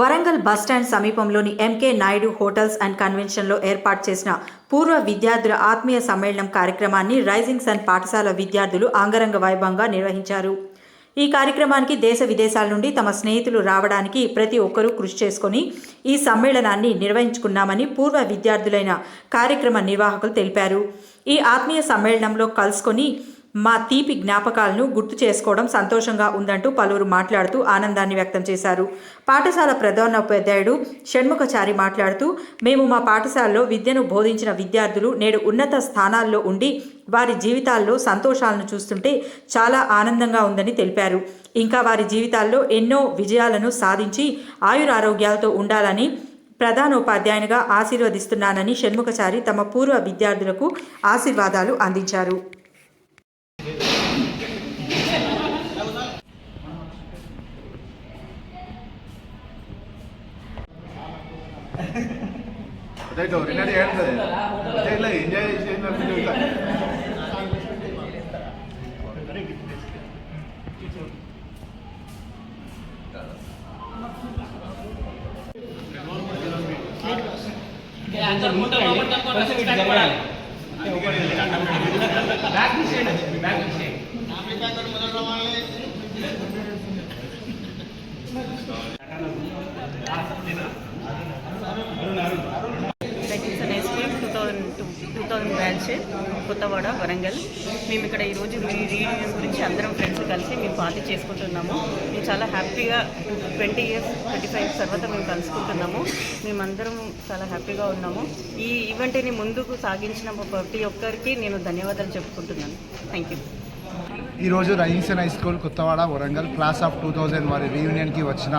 Warangal bus stand సమీపంలోని M K Naidu hotels and కన్వెన్షన్లో ఏర్పాటు చేసిన పూర్వ విద్యార్థుల ఆత్మీయ సమ్మేళనం కార్యక్రమాన్ని రైజింగ్ సన్ పాఠశాల విద్యార్థులు అంగరంగ వైభవంగా నిర్వహించారు. ఈ కార్యక్రమానికి దేశ విదేశాల నుండి తమ స్నేహితులు రావడానికి ప్రతి ఒక్కరూ కృషి చేసుకొని ఈ సమ్మేళనాన్ని నిర్వహించుకున్నామని పూర్వ విద్యార్థులైన కార్యక్రమ నిర్వాహకులు తెలిపారు. ఈ ఆత్మీయ సమ్మేళనంలో కలుసుకొని మా తీపి జ్ఞాపకాలను గుర్తు చేసుకోవడం సంతోషంగా ఉందంటూ పలువురు మాట్లాడుతూ ఆనందాన్ని వ్యక్తం చేశారు. పాఠశాల ప్రధానోపాధ్యాయుడు షణ్ముఖచారి మాట్లాడుతూ మేము మా పాఠశాలలో విద్యను బోధించిన విద్యార్థులు నేడు ఉన్నత స్థానాల్లో ఉండి వారి జీవితాల్లో సంతోషాలను చూస్తుంటే చాలా ఆనందంగా ఉందని తెలిపారు. ఇంకా వారి జీవితాల్లో ఎన్నో విజయాలను సాధించి ఆయురారోగ్యాలతో ఉండాలని ప్రధానోపాధ్యాయునిగా ఆశీర్వదిస్తున్నానని షణ్ముఖచారి తమ పూర్వ విద్యార్థులకు ఆశీర్వాదాలు అందించారు. రైట్ రికార్డ్ చేయండి చేయలే ఎంజాయ్ చేసినట్టు చెబుతా టెక్నిక్స్ థౌజండ్ కొత్తవాడ వరంగల్. మేము ఇక్కడ ఈరోజు మీ రీయూనియన్ గురించి అందరం ఫ్రెండ్స్ కలిసి మేము పార్టీ చేసుకుంటున్నాము. మేము చాలా హ్యాపీగా ట్వంటీ ఇయర్స్ ట్వంటీ ఫైవ్ తర్వాత మేము కలుసుకుంటున్నాము. మేమందరం చాలా హ్యాపీగా ఉన్నాము. ఈ ఈవెంట్ని ముందుకు సాగించిన ప్రతి ఒక్కరికి నేను ధన్యవాదాలు చెప్పుకుంటున్నాను. థ్యాంక్ యూ ఈరోజు రైన్సన్ high school Kothawada Warangal class of two thousand వారి రీయూనియన్కి వచ్చిన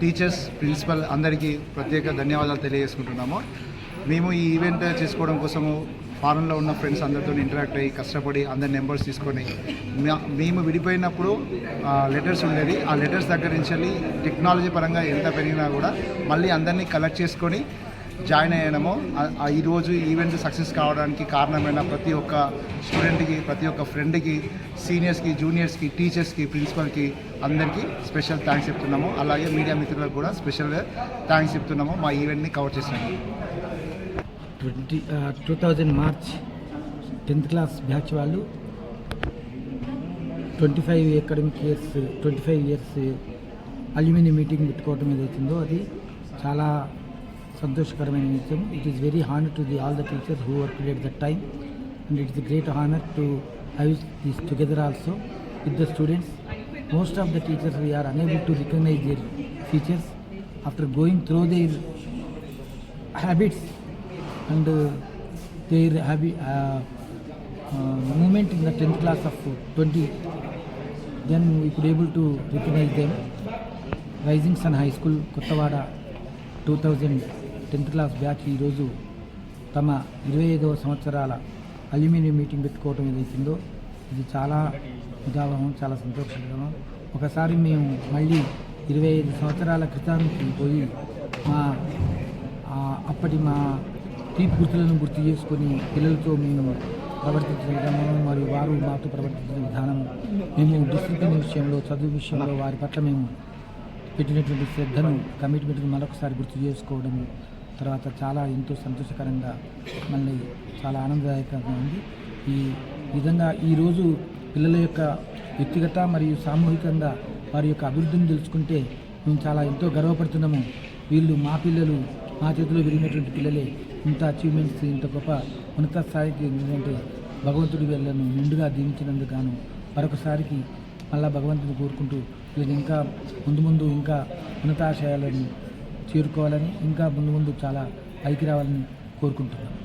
టీచర్స్ ప్రిన్సిపల్ అందరికీ ప్రత్యేక ధన్యవాదాలు తెలియజేసుకుంటున్నాము. మేము ఈ ఈవెంట్ చేసుకోవడం కోసము ఫారెన్లో ఉన్న ఫ్రెండ్స్ అందరితో ఇంటరాక్ట్ అయ్యి కష్టపడి అందరి నెంబర్స్ తీసుకొని మేము విడిపోయినప్పుడు లెటర్స్ ఉండేది ఆ లెటర్స్ దగ్గర నుంచి వెళ్ళి టెక్నాలజీ పరంగా ఎంత పెరిగినా కూడా మళ్ళీ అందరినీ కలెక్ట్ చేసుకొని జాయిన్ అయ్యడము ఆ- ఈరోజు ఈవెంట్ సక్సెస్ కావడానికి కారణమైన ప్రతి ఒక్క స్టూడెంట్కి ప్రతి ఒక్క ఫ్రెండ్కి సీనియర్స్కి జూనియర్స్కి టీచర్స్కి ప్రిన్సిపల్కి అందరికీ స్పెషల్ థ్యాంక్స్ చెప్తున్నాము. అలాగే మీడియా మిత్రులకు కూడా స్పెషల్గా థ్యాంక్స్ చెప్తున్నాము. మా ఈవెంట్ని కవర్ చేసినాము twenty two thousand March tenth class batch వాళ్ళు twenty five academic years twenty five years aluminium meeting పెట్టుకోవటం ఏదైతుందో అది చాలా సంతోషకరమైన విషయం. It is very honour to the all the teachers who work at that time and it's great honour to have this together also with the students most of the teachers we are unable to recognise their features after going through their habits and uh, their habit uh, uh, movement in the 10th class of 20 then we could able rising sun high school Kothawada two thousand tenth class batch ఈరోజు తమ ఇరవై ఐదవ సంవత్సరాల aluminium meeting పెట్టుకోవటం ఏదైతుందో ఇది చాలా ఉదాహరణ చాలా సంతోషకరం. ఒకసారి మేము మళ్ళీ ఇరవై ఐదు సంవత్సరాల క్రితానికి పోయి మా అప్పటి మా తీపి గుర్తులను గుర్తు చేసుకొని పిల్లలతో మేము ప్రవర్తించిన విధానం మరియు వారు మాతో ప్రవర్తించిన విధానం మేము డిసిప్లిన్ విషయంలో చదువు విషయంలో వారి పట్ల మేము పెట్టినటువంటి శ్రద్ధను కమిట్మెంట్ను మరొకసారి గుర్తు చేసుకోవడం తర్వాత చాలా ఎంతో సంతోషకరంగా మళ్ళీ చాలా ఆనందదాయకంగా ఉంది. ఈ విధంగా ఈరోజు పిల్లల యొక్క వ్యక్తిగత మరియు సామూహికంగా వారి యొక్క అభివృద్ధిని తెలుసుకుంటే మేము చాలా ఎంతో గర్వపడుతున్నాము. వీళ్ళు మా పిల్లలు మా చేతిలో విరిగినటువంటి పిల్లలే ఇంత అచీవ్మెంట్స్ ఇంత గొప్ప ఉన్నత స్థాయికి ఎందుకంటే భగవంతుడి వీళ్ళను నిండుగా దీవించినందుకు గాను మరొకసారికి మళ్ళా భగవంతుని కోరుకుంటూ వీళ్ళు ఇంకా ముందు ముందు ఇంకా ఉన్నతాశయాలను చేరుకోవాలని ఇంకా ముందు ముందు చాలా పైకి రావాలని కోరుకుంటున్నాను.